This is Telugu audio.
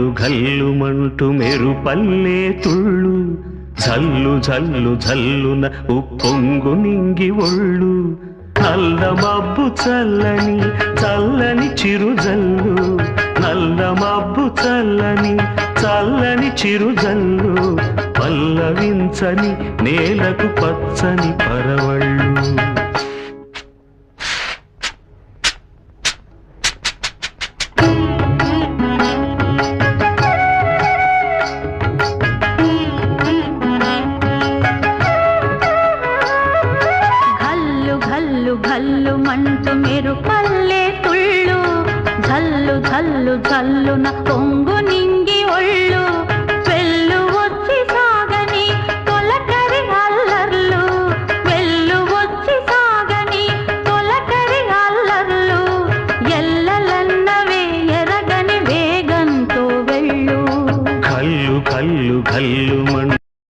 ఘల్లుమంటూ మెరుపల్లే తుళ్ళు. జల్లు జల్లు జల్లున ఉప్పొంగు నింగి ఒళ్ళు. నల్ల మబ్బు చల్లని చల్లని చిరు జల్లు నల్ల మబ్బు చల్లని చల్లని చిరు జల్లు పల్లవించని నేలకు పచ్చని పరవళ్ళు. ఘల్లు ఘల్లు మంటు మీరు పల్లె తుళ్ళు. ఝల్లు ఝల్లు ఝల్లున పొంగు నింగి ఒళ్ళు. వెళ్ళు వచ్చి సాగని తొలకరి అల్లర్లు. వెళ్ళు వచ్చి సాగని తొలకరి అల్లర్లు. ఎల్లలన్నవే ఎరగని వేగంతో వెళ్ళు. కల్లు కల్లు కల్లు